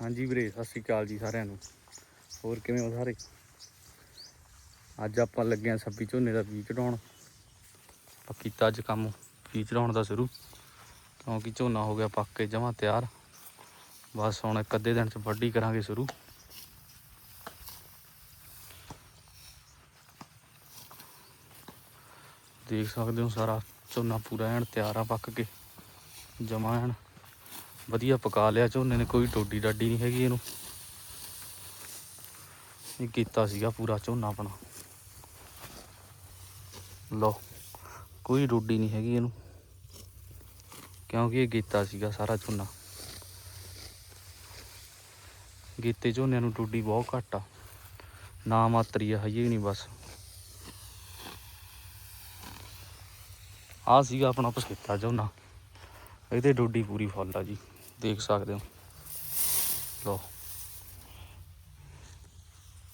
ਹਾਂਜੀ ਵੀਰੇ, ਸਤਿ ਸ਼੍ਰੀ ਅਕਾਲ ਜੀ ਸਾਰਿਆਂ ਨੂੰ। ਹੋਰ ਕਿਵੇਂ ਹੋ ਸਾਰੇ? ਅੱਜ ਆਪਾਂ ਲੱਗੇ ਆਂ ਸੱਬੀ ਝੋਨੇ ਦਾ ਬੀਜ ਚੜਾਉਣ। ਆਪਾਂ ਕੀਤਾ ਅੱਜ ਕੰਮ ਬੀਜ ਚੜਾਉਣ ਦਾ ਸ਼ੁਰੂ। ਕਿਉਂਕਿ ਝੋਨਾ ਹੋ ਗਿਆ ਪੱਕ ਕੇ ਜਮਾਂ ਤਿਆਰ। ਬਸ ਹੁਣ ਇੱਕ ਅੱਧੇ ਦਿਨ ਚ ਵੱਢੀ ਕਰਾਂਗੇ ਸ਼ੁਰੂ। ਦੇਖ ਸਕਦੇ ਹੋ ਸਾਰਾ ਝੋਨਾ ਪੂਰਾ ਐਨ ਤਿਆਰ ਆ ਪੱਕ ਕੇ। ਜਮਾਂ ਐਨ। ਵਧੀਆ ਪਕਾ ਲਿਆ ਝੋਨੇ ਨੇ, ਕੋਈ ਟੋਡੀ ਡਾਡੀ ਨਹੀਂ ਹੈਗੀ ਇਹਨੂੰ। ਇਹ ਕੀਤਾ ਸੀਗਾ ਪੂਰਾ ਝੋਨਾ ਆਪਣਾ। ਲੋ ਕੋਈ ਡੋਡੀ ਨਹੀਂ ਹੈਗੀ ਇਹਨੂੰ। ਕਿਉਂਕਿ ਇਹ ਕੀਤਾ ਸੀਗਾ ਸਾਰਾ ਝੋਨਾ। ਗੀਤੇ ਝੋਨਿਆਂ ਨੂੰ ਟੋਡੀ ਬਹੁਤ ਘੱਟ ਆ। ਨਾ ਮਾਤਰੀ ਆ, ਹਜੇ ਨਹੀਂ ਬਸ। ਆ ਸੀਗਾ ਆਪਣਾ ਪਸਕਿੱਤਾ ਝੋਨਾ। ਇਹਦੇ ਡੋਡੀ ਪੂਰੀ ਫੁੱਲ ਆ ਜੀ। ਦੇਖ ਸਕਦੇ ਹੋ। ਲੋ